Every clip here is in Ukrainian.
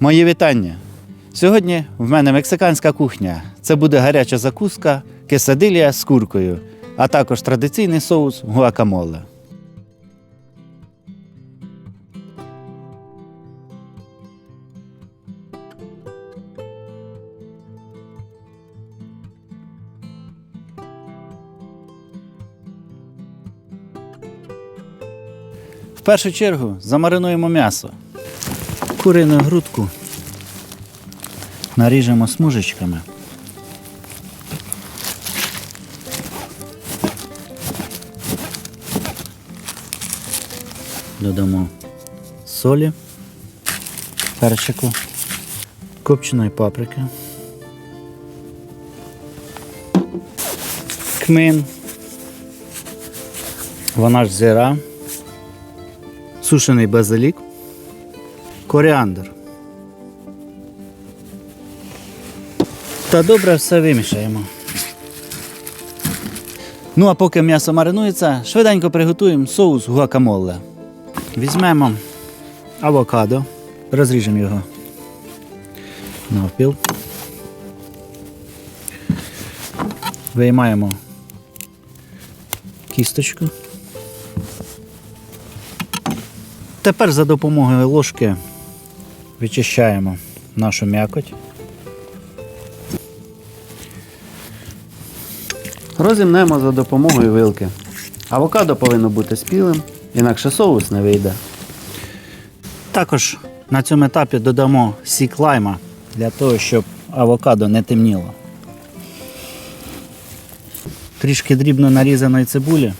Мої вітання. Сьогодні в мене мексиканська кухня. Це буде гаряча закуска, кесадилія з куркою, а також традиційний соус гуакамоле. В першу чергу замаринуємо м'ясо. Курину грудку наріжемо смужечками. Додамо солі, перчику, копченої паприки, кмин, вона ж зира, сушений базилік, коріандр. Та добре все вимішаємо. Ну а поки м'ясо маринується, швиденько приготуємо соус гуакамоле. Візьмемо авокадо, розріжемо його навпіл. Виймаємо кісточку. Тепер за допомогою ложки вичищаємо нашу м'якоть. Розімнемо за допомогою вилки. Авокадо повинно бути спілим, інакше соус не вийде. Також на цьому етапі додамо сік лайма для того, щоб авокадо не темніло. Трішки дрібно нарізаної цибулі.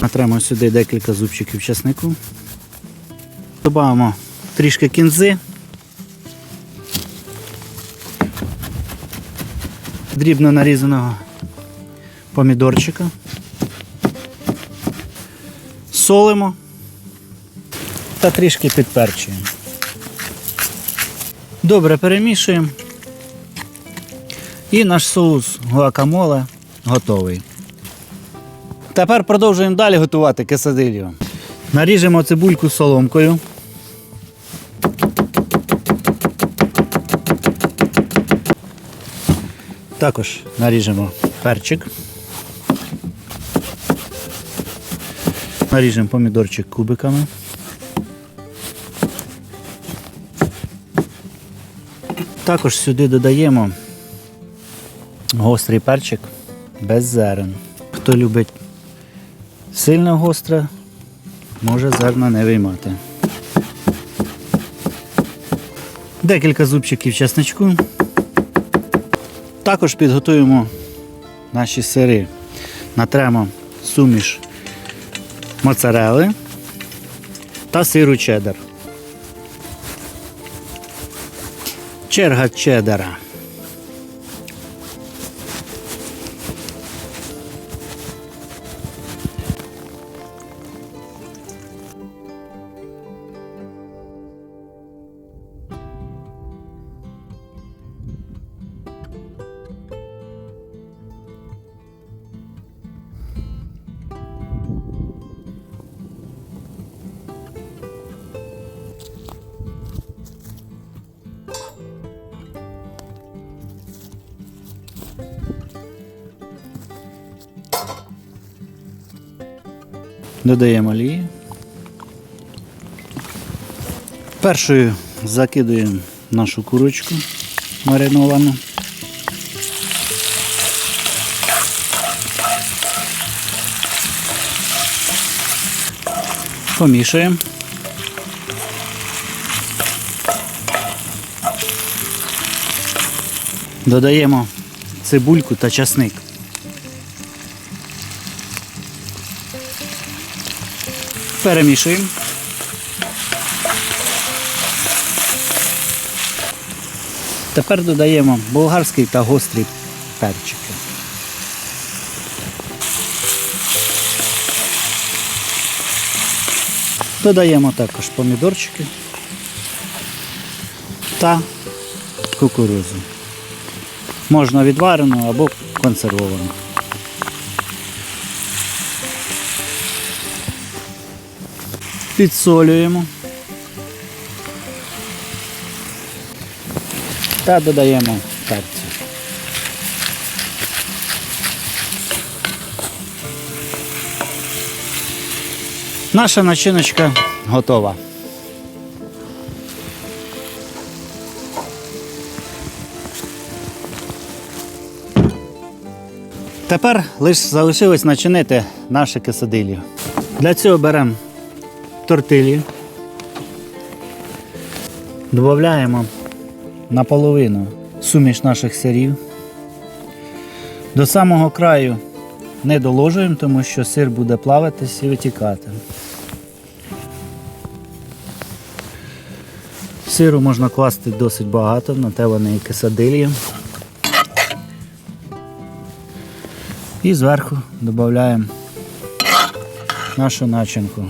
Натремо сюди декілька зубчиків часнику. Додаємо трішки кінзи. Дрібно нарізаного помідорчика. Солимо та трішки підперчуємо. Добре перемішуємо. І наш соус гуакамоле готовий. Тепер продовжуємо далі готувати кесадилью. Наріжемо цибульку соломкою. Також наріжемо перчик. Наріжемо помідорчик кубиками. Також сюди додаємо гострий перчик без зерен. Хто любить сильно гостре, може зерна не виймати. Декілька зубчиків чесничку. Також підготуємо наші сири. Натремо суміш моцарели та сиру чеддер. Черга чеддера. Додаємо олії. Першою закидуємо нашу курочку мариновану. Помішуємо. Додаємо цибульку та часник. Перемішуємо. Тепер додаємо болгарський та гострий перчики. Додаємо також помідорчики та кукурудзу. Можна відварену або консервовану. підсолюємо та додаємо перцю. Наша начиночка готова. Тепер лише залишилось начинити наше кисадилі. Для цього беремо тортилі, додаємо наполовину суміш наших сирів. До самого краю не доложуємо, тому що сир буде плаватись і витікати. Сиру можна класти досить багато, на те вони і кисадилі. І зверху додаємо нашу начинку.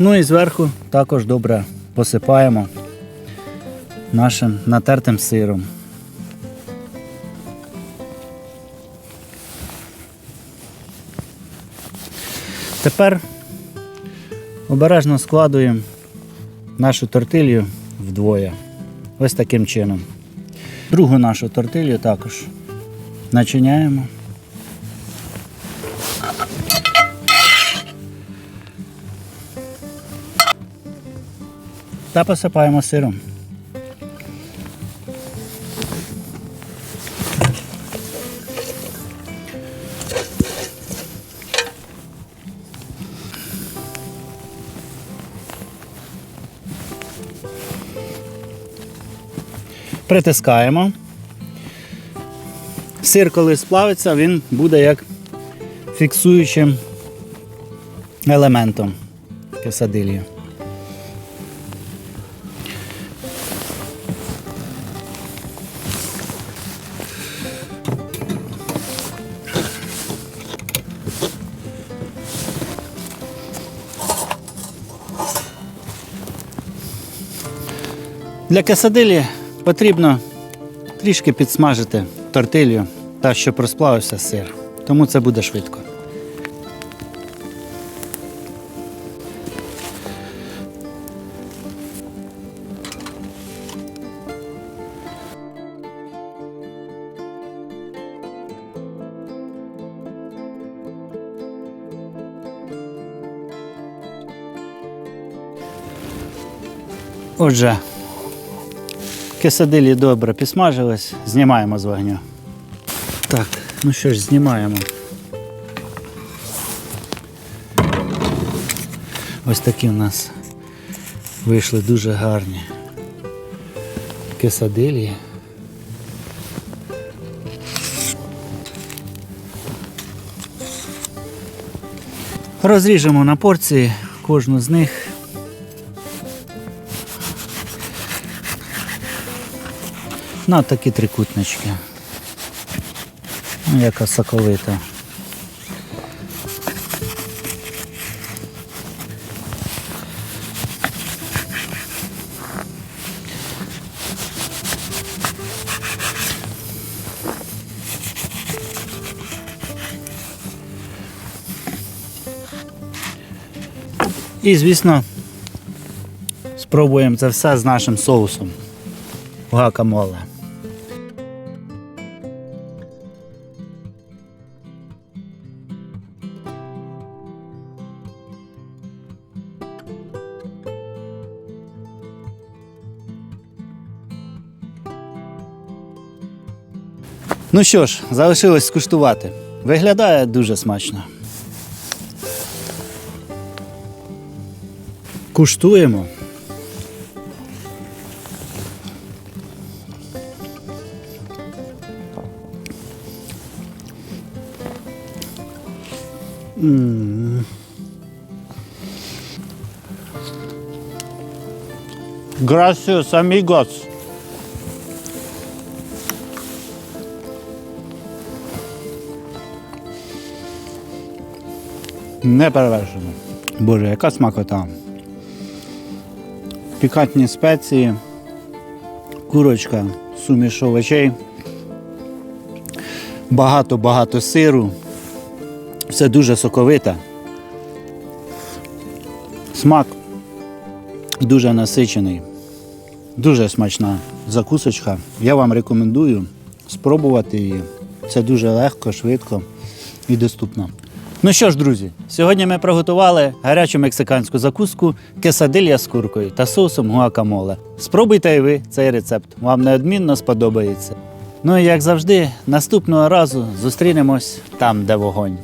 Ну і зверху також добре посипаємо нашим натертим сиром. Тепер обережно складуємо нашу тортилью вдвоє. Ось таким чином. Другу нашу тортилью також начиняємо. Та посипаємо сиром. Притискаємо. Сир, коли сплавиться, він буде як фіксуючим елементом кесадилі. Для кесадилі потрібно трішки підсмажити тортилью та щоб розплавився сир. Тому це буде швидко. Отже, Кесадилі добре підсмажились, знімаємо з вогню. Так, ну що ж, знімаємо. Ось такі в нас вийшли дуже гарні кесадилі. Розріжемо на порції кожну з них. На такі трикутнички. Ну, яка соковита. І, звісно, спробуємо це все з нашим соусом гуакамоле. Ну що ж, залишилось скуштувати. Виглядає дуже смачно. Куштуємо. М. Gracias, amigos. Не перевершено. Боже, яка смакота. Пікантні спеції, курочка, суміш овочей, багато-багато сиру. Все дуже соковите. Смак дуже насичений, дуже смачна закусочка. Я вам рекомендую спробувати її. Це дуже легко, швидко і доступно. Ну що ж, друзі, сьогодні ми приготували гарячу мексиканську закуску кесадилья з куркою та соусом гуакамоле. Спробуйте і ви цей рецепт, вам неодмінно сподобається. Ну і як завжди, наступного разу зустрінемось там, де вогонь.